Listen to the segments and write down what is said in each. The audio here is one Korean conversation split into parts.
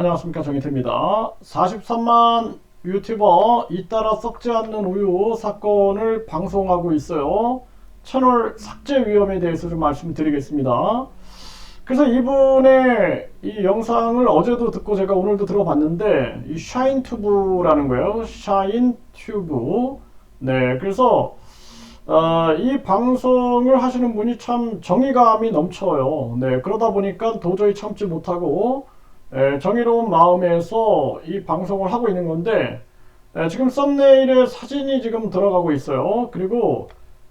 안녕하십니까 정희태입니다. 43만 유튜버 잇따라 썩지 않는 우유 사건을 방송하고 있어요. 채널 삭제 위험에 대해서 좀 말씀드리겠습니다. 그래서 이분의 이 영상을 어제도 듣고 제가 오늘도 들어봤는데 이 샤인튜브라는 거예요. 샤인튜브. 네, 그래서 어, 이 방송을 하시는 분이 참 정의감이 넘쳐요. 네, 그러다 보니까 도저히 참지 못하고 에, 정의로운 마음에서 이 방송을 하고 있는 건데 에, 지금 썸네일에 사진이 지금 들어가고 있어요. 그리고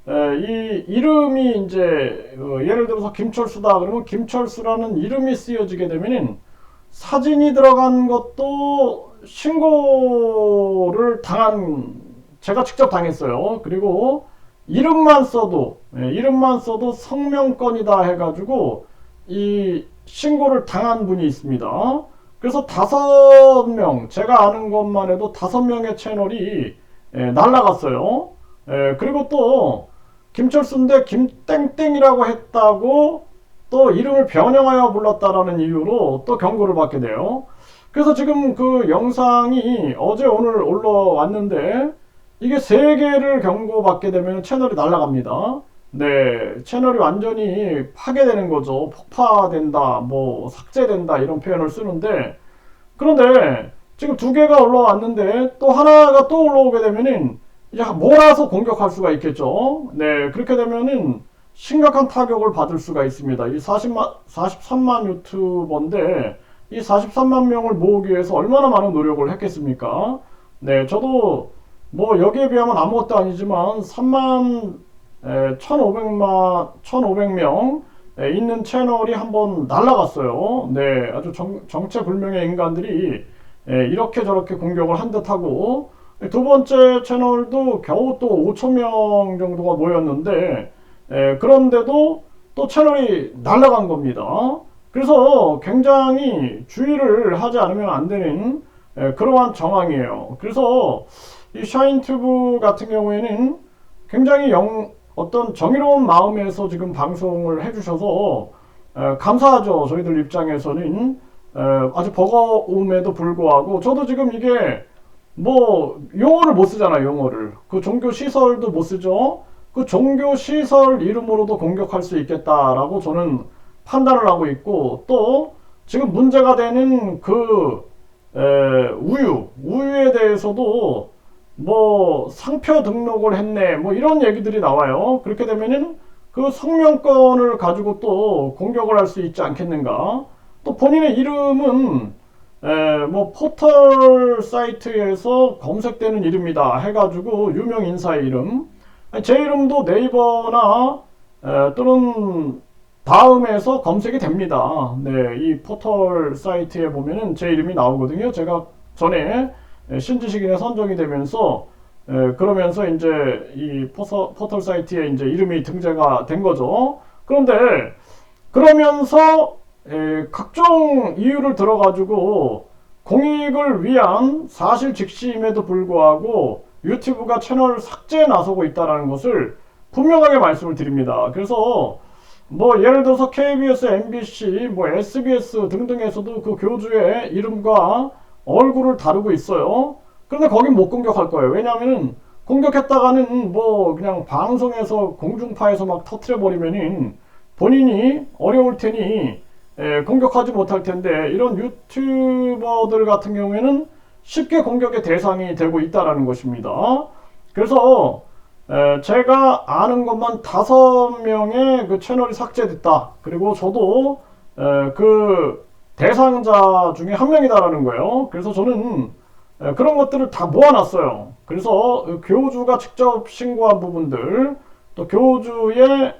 에, 이 이름이 이제 어, 예를 들어서 김철수다 그러면 김철수라는 이름이 쓰여지게 되면은 사진이 들어간 것도 신고를 당한 제가 직접 당했어요. 그리고 이름만 써도 예, 이름만 써도 성명권이다 해가지고 이 신고를 당한 분이 있습니다. 그래서 다섯 명 제가 아는 것만 해도 다섯 명의 채널이 예, 날라갔어요. 예, 그리고 또 김철수인데 김땡땡이라고 했다고 또 이름을 변형하여 불렀다라는 이유로 또 경고를 받게 돼요. 그래서 지금 그 영상이 어제 오늘 올라왔는데 이게 세 개를 경고받게 되면 채널이 날아갑니다. 네, 채널이 완전히 파괴되는 거죠. 폭파된다, 뭐 삭제된다 이런 표현을 쓰는데 그런데 지금 두 개가 올라왔는데 또 하나가 또 올라오게 되면은 이제 몰아서 공격할 수가 있겠죠. 네, 그렇게 되면은 심각한 타격을 받을 수가 있습니다. 이 40만, 43만 유튜버인데 이 43만 명을 모으기 위해서 얼마나 많은 노력을 했겠습니까? 네, 저도 뭐 여기에 비하면 아무것도 아니지만 3만 1,500만 1,500명 있는 채널이 한번 날라갔어요. 네, 아주 정, 정체불명의 인간들이 에, 이렇게 저렇게 공격을 한 듯하고 두 번째 채널도 겨우 또 5천 명 정도가 모였는데 에, 그런데도 또 채널이 날라간 겁니다. 그래서 굉장히 주의를 하지 않으면 안 되는 에, 그러한 정황이에요. 그래서 이 샤인튜브 같은 경우에는 굉장히 영, 어떤 정의로운 마음에서 지금 방송을 해주셔서 에, 감사하죠. 저희들 입장에서는 에, 아주 버거움에도 불구하고 저도 지금 이게 뭐 용어를 못 쓰잖아요. 용어를 그 종교 시설도 못 쓰죠. 그 종교 시설 이름으로도 공격할 수 있겠다라고 저는 판단을 하고 있고 또 지금 문제가 되는 그 에, 우유 우유에 대해서도 뭐 상표 등록을 했네 뭐 이런 얘기들이 나와요. 그렇게 되면은 그 성명권을 가지고 또 공격을 할 수 있지 않겠는가? 또 본인의 이름은 에, 뭐 포털 사이트에서 검색되는 이름이다 해가지고 유명 인사의 이름. 제 이름도 네이버나 에, 또는 다음에서 검색이 됩니다. 네, 이 포털 사이트에 보면은 제 이름이 나오거든요. 제가 전에 신지식인에 선정이 되면서 에, 그러면서 이제 이 포서, 포털 사이트에 이제 이름이 등재가 된 거죠. 그런데 그러면서 에, 각종 이유를 들어가지고 공익을 위한 사실 직시임에도 불구하고 유튜브가 채널 삭제에 나서고 있다는 것을 분명하게 말씀을 드립니다. 그래서 뭐 예를 들어서 KBS, MBC, 뭐 SBS 등등에서도 그 교주의 이름과 얼굴을 다루고 있어요. 그런데 거긴 못 공격할 거예요. 왜냐하면 공격했다가는 뭐 그냥 방송에서 공중파에서 막 터트려 버리면은 본인이 어려울 테니 에, 공격하지 못할 텐데 이런 유튜버들 같은 경우에는 쉽게 공격의 대상이 되고 있다라는 것입니다. 그래서 에, 제가 아는 것만 다섯 명의 그 채널이 삭제됐다. 그리고 저도 에, 그 대상자 중에 한 명이다라는 거예요. 그래서 저는 그런 것들을 다 모아놨어요. 그래서 교주가 직접 신고한 부분들, 또 교주의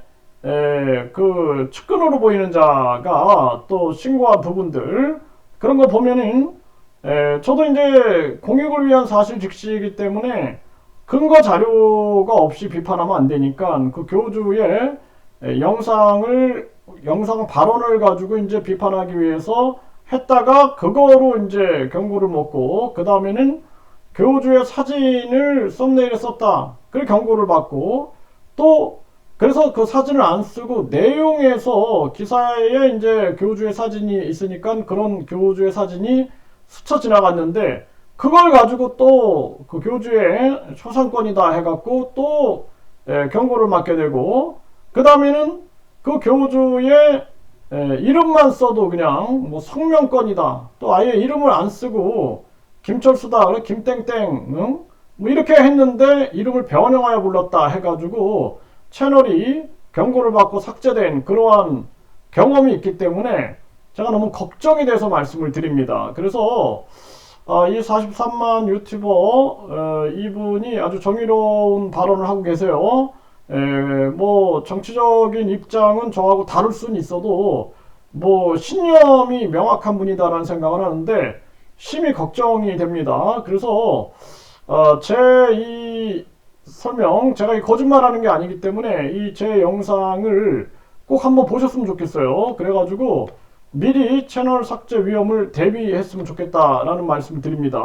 에, 그 측근으로 보이는 자가 또 신고한 부분들 그런 거 보면은 에, 저도 이제 공익을 위한 사실 즉시이기 때문에 근거 자료가 없이 비판하면 안 되니까 그 교주의 에, 영상을 영상 발언을 가지고 이제 비판하기 위해서 했다가 그거로 이제 경고를 먹고 그 다음에는 교주의 사진을 썸네일에 썼다. 그래 경고를 받고 또 그래서 그 사진을 안 쓰고 내용에서 기사에 이제 교주의 사진이 있으니까 그런 교주의 사진이 스쳐 지나갔는데 그걸 가지고 또 그 교주의 초상권이다 해갖고 또 예, 경고를 맞게 되고 그 다음에는 그 교주의 예, 이름만 써도 그냥 뭐 성명권이다 또 아예 이름을 안 쓰고 김철수다 그래 김땡땡 응? 뭐 이렇게 했는데 이름을 변형하여 불렀다 해가지고 채널이 경고를 받고 삭제된 그러한 경험이 있기 때문에 제가 너무 걱정이 돼서 말씀을 드립니다. 그래서 아, 이 43만 유튜버 어, 이분이 아주 정의로운 발언을 하고 계세요. 에, 뭐 정치적인 입장은 저하고 다를 수는 있어도 뭐 신념이 명확한 분이다라는 생각을 하는데 심히 걱정이 됩니다. 그래서 어, 제이 설명 제가 이 거짓말하는 게 아니기 때문에 이 제 영상을 꼭 한번 보셨으면 좋겠어요. 그래가지고 미리 채널 삭제 위험을 대비했으면 좋겠다라는 말씀을 드립니다.